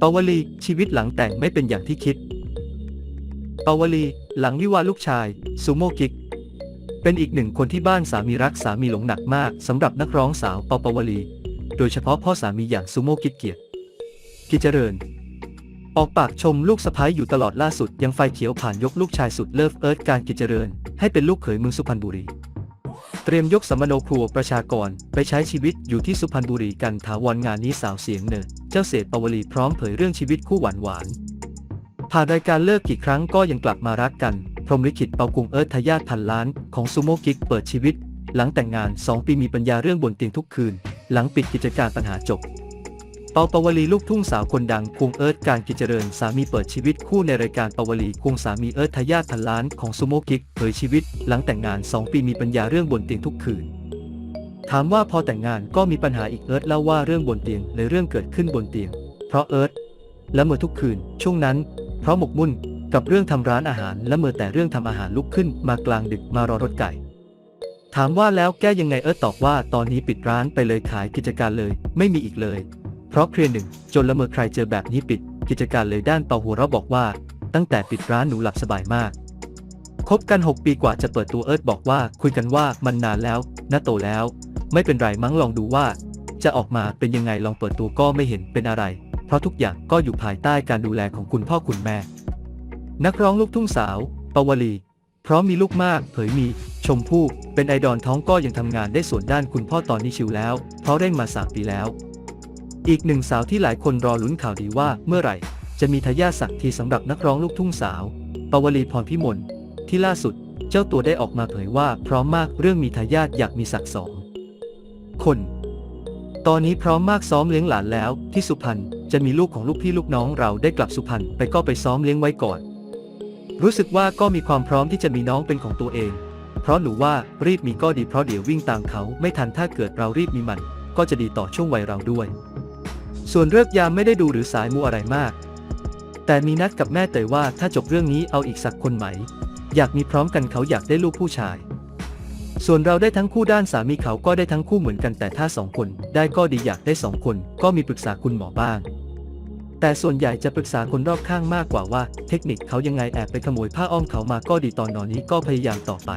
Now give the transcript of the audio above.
ปาวลี ชีวิตหลังแต่งไม่เป็นอย่างที่คิด ปาวลี หลังวิวาลูกชาย ซูโม่กิก เป็นอีกหนึ่งคนที่บ้านสามีรักสามีหลงหนักมากสำหรับนักร้องสาวปาปาวลี โดยเฉพาะพ่อสามีอย่างซูโม่กิกเกียรติกิจเจริญ ออกปากชมลูกสะพ้ายอยู่ตลอดล่าสุดยังไฟเขียวผ่านยกลูกชายสุดเลิฟเอิร์ธการกิจเจริญ ให้เป็นลูกเขยเมืองสุพรรณบุรี เตรียมยกสัมมโนครัวประชากร ไปใช้ชีวิตอยู่ที่สุพรรณบุรีกันถาวรงานนี้สาวเสียงเนิร์เจ้าเศษปวลีพร้อมเผยเรื่องชีวิตคู่หวานหวานผ่านรายการเลิกกี่ครั้งก็ยังกลับมารักกัน พรหมลิขิตเปากุงเอิร์ธทายาทพันล้านของซูโม่กิกเปิดชีวิต หลังแต่งงาน 2 ปีมีปัญญาเรื่องบนเตียงทุกคืน หลังปิดกิจการปัญหาจบ เปาปวลีลูกทุ่งสาวคนดังควงเอิร์ธการกิจเจริญสามีเปิดชีวิตคู่ในรายการปวลีควงสามีเอิร์ธทายาทพันล้านของซูโม่กิกเผยชีวิต หลังแต่งงาน 2 ปีมีปัญญาเรื่องบนเตียงทุกคืน ถามว่าพอแต่งงานก็มีปัญหาอีกเอิร์ธเล่าว่าเรื่องบนเตียงเลยเรื่องเกิดขึ้นบนเตียง เพราะเอิร์ธและเมื่อทุกคืน ช่วงนั้น เพราะหมกมุ่นกับเรื่องทำร้านอาหารและเมื่อแต่เรื่องทำอาหารลุกขึ้นมากลางดึกมารอรถไก่ถามว่าแล้วแก้ยังไงเอิร์ธตอบว่าตอนนี้ปิดร้านไปเลยขายกิจการเลย ไม่มีอีกเลย เพราะเคลียร์หนึ่งจนละเมอใครเจอแบบนี้ปิด กิจการเลยด้านเปาหัวเราบอกว่า ตั้งแต่ปิดร้านหนูหลับสบายมากคบกัน 6 ปีกว่าจะเปิดตัวเอิร์ธบอกว่าคุยกันว่ามันนานแล้วน่าโตแล้ว ไม่เป็นไรมั้งลองดูว่า จะออกมาเป็นยังไงลองเปิดตัวก็ไม่เห็นเป็นอะไร เพราะทุกอย่างก็อยู่ภายใต้การดูแลของคุณพ่อคุณแม่ นักร้องลูกทุ่งสาวปาวลี พราะมีลูกมาก เผยมี ชมพู่เป็นไอดอลท้องก็ยังทำงานได้ส่วนด้านคุณพ่อตอนนี้ชิวแล้ว เพราะเร่งมาสามปีแล้ว อีกหนึ่งสาวที่หลายคนรอลุ้นข่าวดีว่าเมื่อไหร่ จะมีทายาทสักทีสำหรับนักร้องลูกทุ่งสาวปาวลีพรพิมลที่ล่าสุดเจ้าตัวได้ออกมาเผยว่าพร้อมมากเรื่องมีทายาทอยากมีสักสองคน ตอนนี้พร้อมมากซ้อมเลี้ยงหลานแล้ว ที่สุพรรณจะมีลูกของลูกพี่ลูกน้องเราได้กลับสุพรรณไปก็ไปซ้อมเลี้ยงไว้ก่อน รู้สึกว่าก็มีความพร้อมที่จะมีน้องเป็นของตัวเอง เพราะหนูว่ารีบมีก็ดีเพราะเดี๋ยววิ่งตามเขาไม่ทันถ้าเกิดเรารีบมีมัน ก็จะดีต่อช่วงวัยเราด้วย ส่วนเลิกยามไม่ได้ดูหรือสายมูอะไรมาก แต่มีนัดกับแม่เตยว่าถ้าจบเรื่องนี้เอาอีกสักคนไหม อยากมีพร้อมกันเขาอยากได้ลูกผู้ชาย ส่วนเราได้ทั้งคู่ด้านสามีเขาก็ได้ทั้งคู่เหมือนกันแต่ถ้าสองคนได้ก็ดีอยากได้สองคน ก็มีปรึกษาคุณหมอบ้าง แต่ส่วนใหญ่จะปรึกษาคนรอบข้างมากกว่าว่า เทคนิคเขายังไงแอบไปขโมยผ้าอ้อมเขามาก็ดีตอนนอนนี้ก็พยายามต่อไป